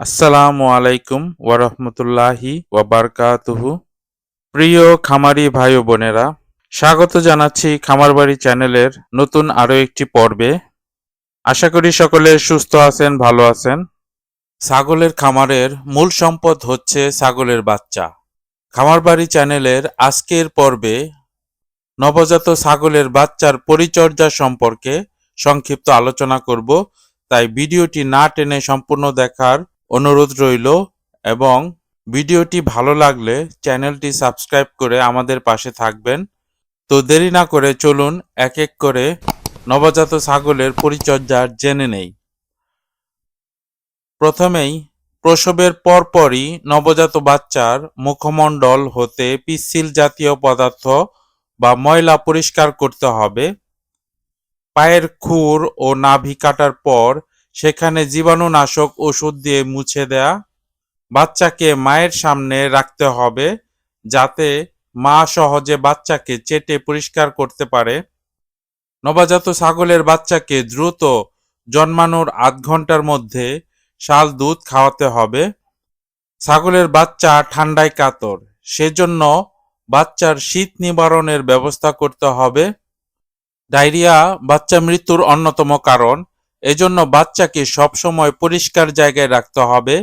আসসালামু আলাইকুম ওয়ারহমতুল্লাহি ওয়াবারকাতুহু। প্রিয় খামারি ভাই বোনেরা, স্বাগত জানাচ্ছি খামারবাড়ি চ্যানেলের নতুন আরও একটি পর্বে। আশা করি সকলে সুস্থ আছেন, ভালো আছেন। ছাগলের খামারের মূল সম্পদ হচ্ছে ছাগলের বাচ্চা। খামারবাড়ি চ্যানেলের আজকের পর্বে নবজাত ছাগলের বাচ্চার পরিচর্যা সম্পর্কে সংক্ষিপ্ত আলোচনা করব। তাই ভিডিওটি না টেনে সম্পূর্ণ দেখার অনুরোধ রইল এবং ভিডিওটি ভালো লাগলে চ্যানেলটি সাবস্ক্রাইব করে আমাদের পাশে থাকবেন। তো দেরি না করে চলুন এক এক করে নবজাত ছাগলের পরিচর্যা জেনে নেই। প্রথমেই প্রসবের পরপরই নবজাত বাচ্চার মুখমণ্ডল হতে পিচ্ছিল জাতীয় পদার্থ বা ময়লা পরিষ্কার করতে হবে। পায়ের খুর ও নাভি কাটার পর সেখানে জীবাণুনাশক ওষুধ দিয়ে মুছে দেয়া বাচ্চাকে মায়ের সামনে রাখতে হবে যাতে মা সহজে বাচ্চাকে চেটে পরিষ্কার করতে পারে। নবজাত ছাগলের বাচ্চাকে দ্রুত জন্মানোর আধ ঘণ্টার মধ্যে শাল দুধ খাওয়াতে হবে। ছাগলের বাচ্চা ঠান্ডায় কাতর, সেজন্য বাচ্চার শীত নিবারণের ব্যবস্থা করতে হবে। ডায়রিয়া বাচ্চা মৃত্যুর অন্যতম কারণ। এজন্য বাচ্চাকে সবসময় পরিষ্কার জায়গায় রাখতে হবে।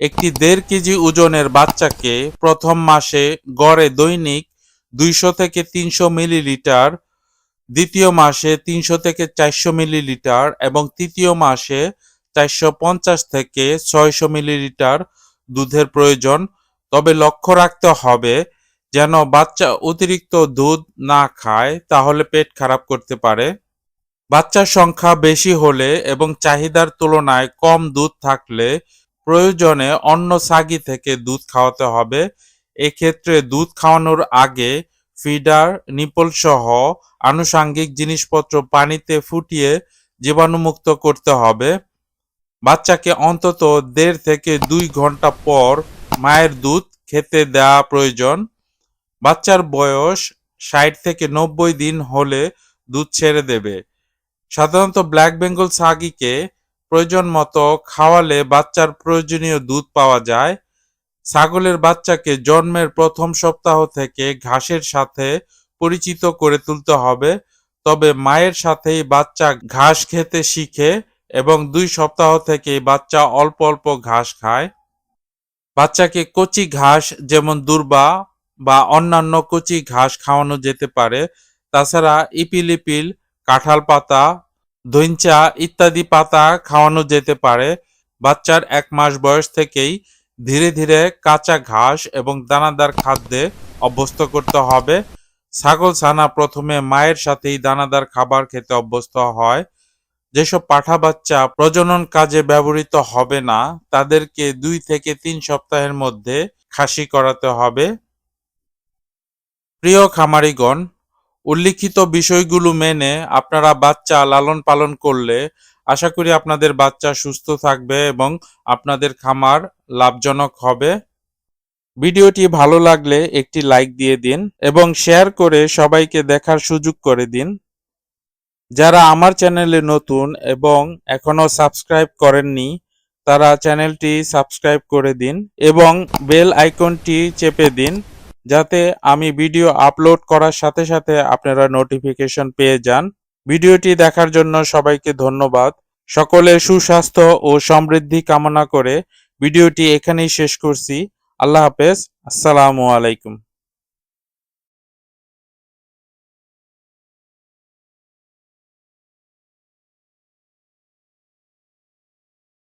একটি দেড় কেজি ওজনের বাচ্চাকে প্রথম মাসে গড়ে দৈনিক দুইশো থেকে তিনশো মিলিলিটার, দ্বিতীয় মাসে তিনশো থেকে চারশো মিলিলিটার এবং তৃতীয় মাসে চারশো পঞ্চাশ থেকে ছয়শো মিলিলিটার দুধের প্রয়োজন। তবে লক্ষ্য রাখতে হবে, যেন বাচ্চা অতিরিক্ত দুধ না খায়, তাহলে পেট খারাপ করতে পারে। বাচ্চার সংখ্যা বেশি হলে এবং চাহিদার তুলনায় কম দুধ থাকলে প্রয়োজনে অন্য সাগি থেকে দুধ খাওয়াতে হবে। এক্ষেত্রে দুধ খাওয়ানোর আগে ফিডার, নিপল সহ আনুষাঙ্গিক জিনিসপত্র পানিতে ফুটিয়ে জীবাণুমুক্ত করতে হবে। বাচ্চাকে অন্তত দেড় থেকে দুই ঘণ্টা পর মায়ের দুধ খেতে দেওয়া প্রয়োজন। বাচ্চার বয়স ষাট থেকে নব্বই দিন হলে দুধ ছেড়ে দেবে। সাধারণত ব্ল্যাক বেঙ্গল সাগিকে প্রয়োজন মতো খাওয়ালে বাচ্চার প্রয়োজনীয় দুধ পাওয়া যায়। ছাগলের বাচ্চাকে জন্মের প্রথম সপ্তাহ থেকে ঘাসের সাথে পরিচিত করে তুলতে হবে। তবে মায়ের সাথেই বাচ্চা ঘাস খেতে শিখে এবং দুই সপ্তাহ থেকে বাচ্চা অল্প অল্প ঘাস খায়। বাচ্চাকে কচি ঘাস যেমন দুর্বা বা অন্যান্য কচি ঘাস খাওয়ানো যেতে পারে। তাছাড়া ইপিলিপিল কাঁঠাল পাতা দইঞ্চা ইত্যাদি পাতা খাওয়ানো যেতে পারে। বাচ্চার এক মাস বয়স থেকেই ধীরে ধীরে কাঁচা ঘাস এবং দানাদার খাদ্যে অভ্যস্ত করতে হবে। ছাগল ছানা প্রথমে মায়ের সাথেই দানাদার খাবার খেতে অভ্যস্ত হয়। যেসব পাঠা বাচ্চা প্রজনন কাজে ব্যবহৃত হবে না, তাদেরকে দুই থেকে তিন সপ্তাহের মধ্যে খাসি করাতে হবে। প্রিয় খামারিগণ উল্লিখিত বিষয়গুলো মেনে আপনারা বাচ্চা লালন পালন করলে আশা করি আপনাদের বাচ্চা সুস্থ থাকবে এবং আপনাদের খামার লাভজনক হবে। ভিডিওটি ভালো লাগলে একটি লাইক দিয়ে দিন এবং শেয়ার করে সবাইকে দেখার সুযোগ করে দিন। যারা আমার চ্যানেলে নতুন এবং এখনও সাবস্ক্রাইব করেননি, তারা চ্যানেলটি সাবস্ক্রাইব করে দিন এবং বেল আইকনটি চেপে দিন। যাতে আমি ভিডিও আপলোড করার সাথে সাথে আপনারা নোটিফিকেশন পেয়ে যান। ভিডিওটি দেখার জন্য সবাইকে ধন্যবাদ। সকলের সুস্বাস্থ্য ও সমৃদ্ধি কামনা করে ভিডিওটি এখানেই শেষ করছি। আল্লাহ হাফেজ। আসসালামু আলাইকুম।